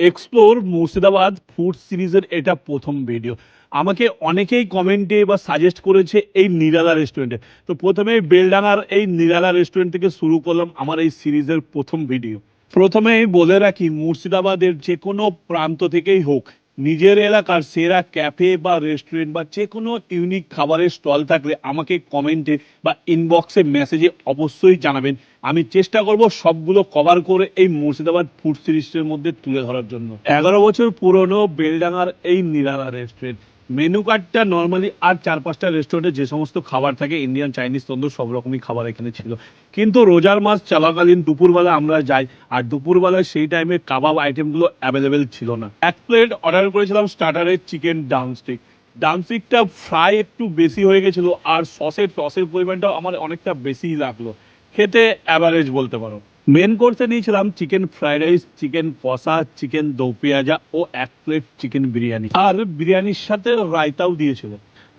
Explore Murshidabad food সিরিজের এটা প্রথম ভিডিও আমাকে অনেকেই কমেন্টে বা সাজেস্ট করেছে এই নিরালা রেস্টুরেন্টে তো প্রথমে বেলডাঙার এই নিরালা রেস্টুরেন্ট থেকে শুরু করলাম আমার এই সিরিজের প্রথম ভিডিও প্রথমে বলে রাখি, মুর্শিদাবাদের যে কোনো প্রান্ত থেকেই হোক নিজের এলাকার সেরা ক্যাফে বা রেস্টুরেন্ট বা যে কোনো ইউনিক খাবারের স্টল থাকলে আমাকে কমেন্টে বা ইনবক্সে মেসেজে অবশ্যই জানাবেন। আমি চেষ্টা করব সবগুলো কভার করে এই মুর্শিদাবাদ ফুড সিরিজের মধ্যে তুলে ধরার জন্য। এগারো বছর পুরনো বেলডাঙার এই নিরালা রেস্টুরেন্ট মেনু কার্ডটা নর্মালি আর চার পাঁচটা রেস্টুরেন্টে যে সমস্ত খাবার থাকে ইন্ডিয়ান চাইনিজ তন্দুর, সব রকমই খাবার এখানে ছিল। কিন্তু রোজার মাস চলাকালীন দুপুরবেলা আমরা যাই, আর দুপুরবেলায় সেই টাইমে কাবাব আইটেমগুলো অ্যাভেলেবেল ছিল না। এক প্লেট অর্ডার করেছিলাম স্টার্টারের চিকেন ডাউনস্টিক ডাউনস্টিকটা ফ্রাই একটু বেশি হয়ে গেছিল, আর সসের সসের পরিমাণটাও আমার অনেকটা বেশিই লাগল। খেতে অ্যাভারেজ বলতে পারো। মেন কোর্সে নিয়েছিলাম চিকেন ফ্রাইড রাইস চিকেন কষা চিকেন দো পেঁয়াজা ও এক প্লেট চিকেন বিরিয়ানি। আর বিরিয়ানির সাথে রায়তাও দিয়েছিল।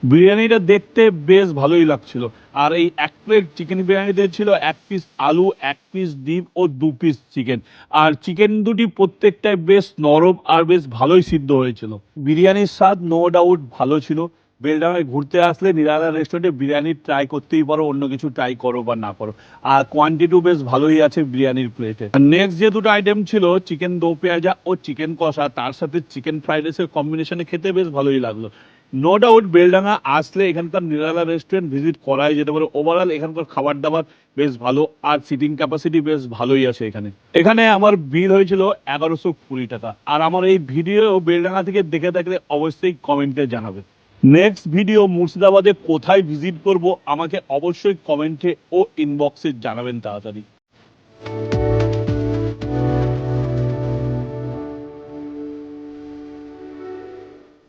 বিরিয়ানিটা দেখতে বেশ ভালোই লাগছিল। আর এই এক প্লেট চিকেন বিরিয়ানিতে ছিল এক পিস আলু, এক পিস ডিম ও দু পিস চিকেন আর চিকেন দুটি প্রত্যেকটাই বেশ নরম আর বেশ ভালোই সিদ্ধ হয়েছিল। বিরিয়ানির স্বাদ নো ডাউট ভালো ছিল। বেলডাঙায় ঘুরতে আসলে নিরালা রেস্টুরেন্টে বিরিয়ানি ট্রাই করতেই পারো, অন্য কিছু ট্রাই করো বা না করো। আর কোয়ান্টিটিও বেশ ভালোই আছে বিরিয়ানির প্লেটে নেক্সট যে দুটো আইটেম ছিল চিকেন দো পেঁয়াজা ও চিকেন কষা, তার সাথে চিকেন ফ্রাইড রাইসের কম্বিনেশনে খেতে বেশ ভালোই লাগল। নো ডাউট বেলডাঙা আসলে এখানকার নিরালা রেস্টুরেন্ট ভিজিট করাই যেতে পারে। ওভারঅল এখানকার খাবার দাবার বেশ ভালো, আর সিটিং ক্যাপাসিটি বেশ ভালোই আছে এখানে। এখানে আমার বিল হয়েছিল এগারোশো কুড়ি টাকা। আর আমার এই ভিডিও বেলডাঙা থেকে দেখে থাকলে অবশ্যই কমেন্টে জানাবে। নেক্সট ভিডিও মুর্শিদাবাদে কোথায় ভিজিট করব? আমাকে অবশ্যই কমেন্টে ও ইনবক্সে জানাবেন তাড়াতাড়ি।